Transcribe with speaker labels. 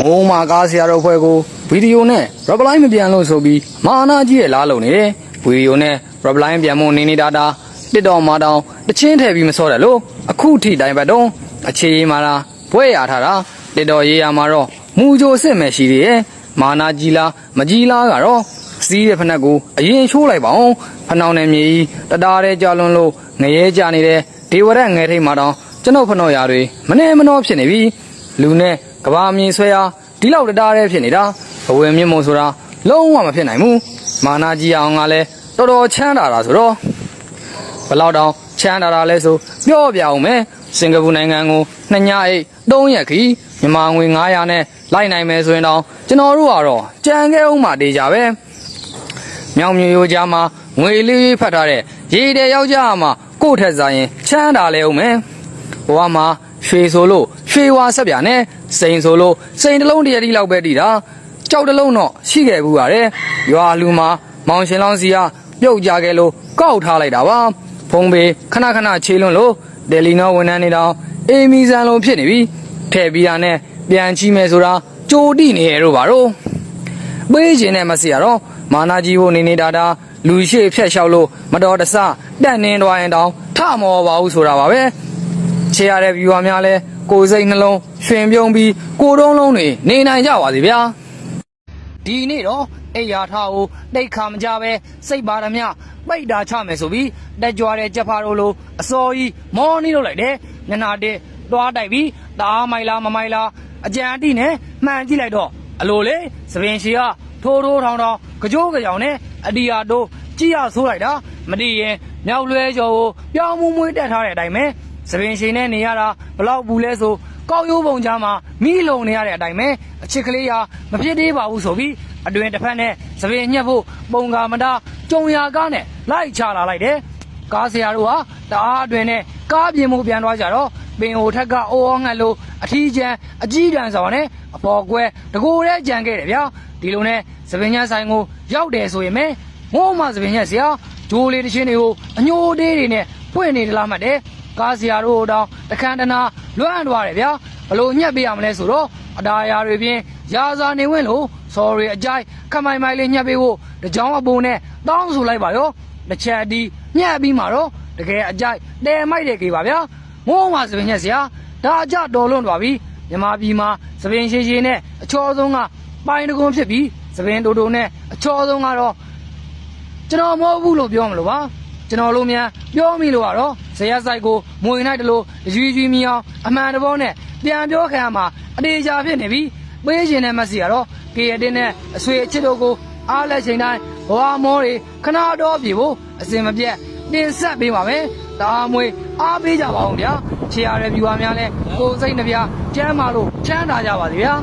Speaker 1: မိုးမာကားဆရာတော်ဖွဲ့ကိုဗီဒီယိုနဲ့ reply မပြန်လို့ဆိုပြီးမာနာကြီးရဲ့လားလုံနေတယ်ဗီဒီယိုနဲ့ reply ပြန်မို့နေနေတာတာတစ်တော်မာတောင်တချင်းထည့်ပြီးမစောတယ်လို့အခုထိတိုင်ပတ်တော့အခြေရေးမှာလားဘွဲရထားတာတစ်တော်ရေးရမှာတော့မူကြိုစစ်မယ်ရှိသေးရဲ့မာနာကြီးလားမကြီးလားကတော့စီးတဲ့ဖက်နှက်ကိုအရင်ချိုးလိုက်ပါအောင်ဖနှောင်းနဲ့မြေကြီးတတားတဲ့ကြလွန်းလို့ငရဲကြနေတဲ့ဒေဝရက်ငယ်ထိတ်မှာတောင်ကျွန်ုပ်ဖနှော်ရာတွေမနေမနှောဖြစ်နေပြီ လူနဲ့ကဘာမြေဆွဲရာဒီလောက်တတားတဲ့ဖြစ်နေတာအဝယ်မြင့်မို့ဆိုတာလုံးဝမဖြစ်နိုင်ဘူးမာနာကြီးအောင်ကလည်းတော်တော်ချမ်းသာတာဆိုတော့ဘယ်လောက်တောင်ချမ်းသာတာလဲဆိုပြောပြအောင်မယ်စင်ကာပူနိုင်ငံကိုနှစ်ညအိတ်၃ရက်ခီးမြန်မာငွေ900နဲ့လိုက်နိုင်မယ်ဆိုရင်တော့ကျွန်တော်တို့ကတော့ကြံခဲ့အောင်မှတေးကြပဲမြောင်မြူရိုးကြားမှာငွေလေးဖတ်ထားတဲ့ရေတဲ့ယောက်ျားမှာကိုယ့်ထက်စားရင်ချမ်းသာလဲအောင်မယ်ဘဝမှာ ရွှေဆိုလို့ရွှေဝါဆက်ပြနဲ့စိန်ဆိုလို့စိန်တစ်လုံးတရတိလောက်ပဲတည်တာကြောက်တစ်လုံးတော့ရှိခဲ့ဘူးပါတယ်ရွာလူမှာမောင်ရှင်လောင်းစီကပြုတ်ကြခဲ့လို့ကောက်ထားလိုက်တာပါဖုံးပေခဏခဏခြေလွန်းလို့တယ်လီနောဝန်ထမ်းနေတော့အေမီဇန်လုံးဖြစ်နေပြီထည့်ပြီးတာနဲ့ပြန်ချီမယ်ဆိုတာကြိုတိနေရတော့ပါတော့ပေးခြင်းနဲ့မစီရတော့မာနာကြီးကိုနေနေတာတာလူရှိဖြက်လျှောက်လို့မတော်တဆတက်နင်းသွားရင်တောင်ထမောပါဘူးဆိုတာပါပဲ ချေရတဲ့ viewer များလဲကိုယ်စိတ်နှလုံးရွှင်ပြုံးပြီးကိုယ်တုံးလုံးတွေနေနိုင်ကြပါစေဗျာဒီနေ့တော့အိယာထားကိုတိတ်ခါမကြပဲစိတ်ပါရမြပိတ်တာချမယ်ဆိုပြီးတက်ကြွားတဲ့ကြက်ဖာတို့လိုအစော်ကြီးမောနီးလုပ်လိုက်တယ်ညနာတစ်သွားတိုက်ပြီးตาမိုင်လားမမိုင်လားအကြံအတိနဲ့မှန်ကြည့်လိုက်တော့အလိုလေသပင်ရှီကထိုးထိုးထောင်းထောင်းကြိုးကြောင်နဲ့အဒီယာတို့ကြည့်ရဆိုးလိုက်တာမတည်ရင်မြောက်လွဲကျော်ကိုပြောင်းမွမွေးတက်ထားတဲ့အတိုင်းပဲ သပင်ရှီနဲ့နေရတာဘလောက်ဘူးလဲဆိုကောက်ရိုးပုံကြားမှာမိလုံနေရတဲ့အတိုင်းပဲအချစ်ကလေးဟာမဖြစ်သေးပါဘူးဆိုပြီးအတွင်တစ်ဖက်နဲ့သပင်ညှက်ဖို့ပုံကမတာကြုံရာကားနဲ့လိုက်ချလာလိုက်တယ်ကားဆရာတို့ဟာတအားအတွင်နဲ့ကားပြင်မှုပြန်သွားကြတော့ပင်ဟိုထက်ကအိုးအောငှက်လို့အထီးကျန်အကြီးတန်းဆောင်နဲ့အပေါ်ကွဲတကိုယ်တည်းကြံခဲ့တယ်ဗျာဒီလိုနဲ့သပင်ညှက်ဆိုင်ကိုရောက်တယ်ဆိုရင်မဲငို့မှသပင်ညှက်ဆရာဂျိုးလေးတစ်ချင်းတွေကိုအညိုတေးတွေနဲ့ဖွင့်နေတယ်လားမှတ်တယ် ကားဆရာတို့တောင်တခန်းတနာလွမ်းသွားတယ်ဗျာဘလို့ညှက်ပေးရမလဲဆိုတော့အတားအရာတွေပြင်ရာဇာနေဝင်လို့ sorry အကြိုက်ခမိုင်မိုင်လေးညှက်ပေးဖို့တကြောင်အပုံနဲ့တောင်းဆိုလိုက်ပါရောတစ်ချက်ဒီညှက်ပြီးမှာတော့တကယ်အကြိုက်တဲမိုက်တယ်ကေပါဗျာငိုးမှသပင်ညက်ဆရာဒါအကြတော်လွန်သွားပြီမြမပြည်မှာသပင်ရှိရှိနဲ့အချောဆုံးကပိုင်တကွန်ဖြစ်ပြီးသပင်တူတူနဲ့အချောဆုံးကတော့ကျွန်တော်မဟုတ်ဘူးလို့ပြောမလို့ပါ ကျွန်တော်လို့များပြောမိလို့ကတော့ဇရက်ဆိုင်ကိုမွေနိုင်တယ်လို့ရွီရွီမီအောင်အမှန်တဘောနဲ့ပြန်ပြောခံရမှာအတေချာဖြစ်နေပြီပေးရှင်တဲ့မက်ဆီကတော့ကေရတင်နဲ့အဆွေအချစ်တို့ကိုအားလက်ချိန်တိုင်းဘဝမောတွေခဏတော့ပြေဖို့အစင်မပြတ်တင်ဆက်ပေးပါမယ်ဒါအမွေအားပေးကြပါအောင်ဗျာချေရတဲ့ viewer များလဲကိုယ်စိတ်နှပြကျမ်းမာလို့ချမ်းသာကြပါစေဗျာ